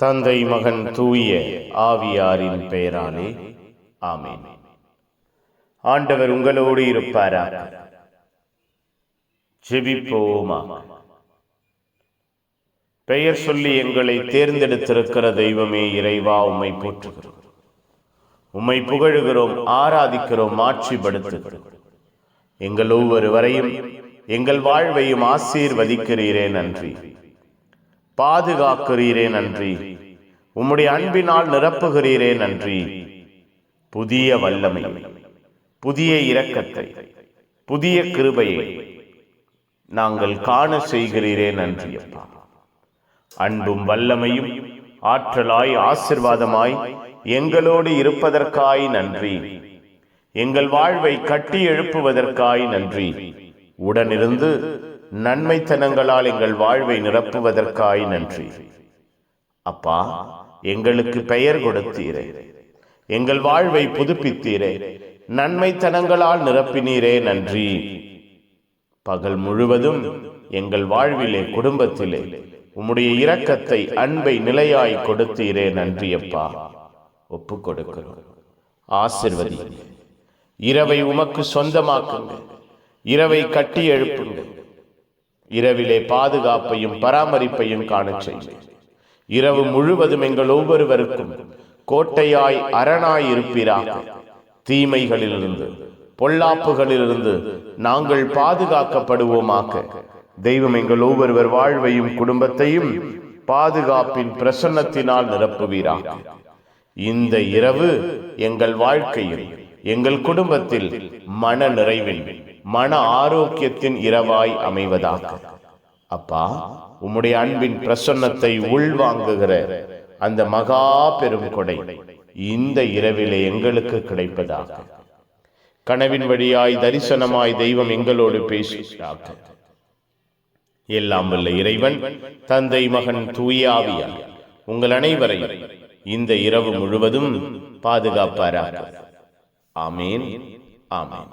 தந்தை மகன் தூய ஆவியாரின் பெயராலே ஆமேன். ஆண்டவர் உங்களோடு இருப்பாரா ஜெபிப்போமா. பெயர் சொல்லி எங்களை தேர்ந்தெடுத்திருக்கிற தெய்வமே இறைவா உம்மை போற்றுகிறோம். உம்மை புகழுகிறோம் ஆராதிக்கிறோம் மாட்சிப்படுத்துகிறோம் எங்கள் ஒவ்வொருவரையும் எங்கள் வாழ்வையும் ஆசீர்வதிக்கிறீரே நன்றி. பாதுகாக்கிறீரே நன்றி. உம்முடைய அன்பினால் நிரப்புகிறீரே நன்றி. புதிய வல்லமை புதிய இரக்கத்தை புதிய கிருபையை நாங்கள் காண செய்கிறீரே நன்றி அப்பா. அன்பும் வல்லமையும் ஆற்றலாய் ஆசிர்வாதமாய் எங்களோடு இருப்பதற்காய் நன்றி. எங்கள் வாழ்வை கட்டி எழுப்புவதற்காய் நன்றி. உடனிருந்து நன்மைத்தனங்களால் எங்கள் வாழ்வை நிரப்புவதற்காய் நன்றி. அப்பா எங்களுக்கு பெயர் கொடுத்தீரே. எங்கள் வாழ்வை புதுப்பித்தீரே. நன்மைத்தனங்களால் நிரப்பினீரே நன்றி. பகல் முழுவதும் எங்கள் வாழ்விலே குடும்பத்திலே உம்முடைய இரக்கத்தை அன்பை நிலையாய் கொடுத்தீரே நன்றி அப்பா. ஒப்பு கொடுக்கிறோம். ஆசிர்வதி இரவை உமக்கு சொந்தமாக்குங்க இரவை கட்டி எழுப்புங்கள். இரவிலே பாதுகாப்பையும் பராமரிப்பையும் காண செய்யுங்க இரவு முழுவதும் எங்கள் ஒவ்வொருவருக்கும் கோட்டையாய் அரணாய் இருப்பீராக தீமைகளிலிருந்து பொல்லாப்புகளிலிருந்து நாங்கள் பாதுகாக்கப்படுவோமாக. தெய்வம் எங்கள் ஒவ்வொருவர் வாழ்வையும் குடும்பத்தையும் பாதுகாப்பின் பிரசன்னத்தினால் நிரப்புவீராக. இந்த இரவு எங்கள் வாழ்க்கையில் எங்கள் குடும்பத்தில் மன நிறைவில் மன ஆரோக்கியத்தின் இரவாய் அமைவதாக. அப்பா உம்முடைய அன்பின் பிரசன்னத்தை உள்வாங்குகிற அந்த மகா பெரும் கொடை இந்த இரவிலே எங்களுக்கு கிடைப்பதாக. கனவின் வழியாய் தரிசனமாய் தெய்வம் எங்களோடு பேசுகிறாக எல்லாம் வல்ல இறைவன் தந்தை மகன் தூயாவியா உங்கள் அனைவரையும் இந்த இரவு முழுவதும் பாதுகாப்பாராக. ஆமீன் ஆமீன்.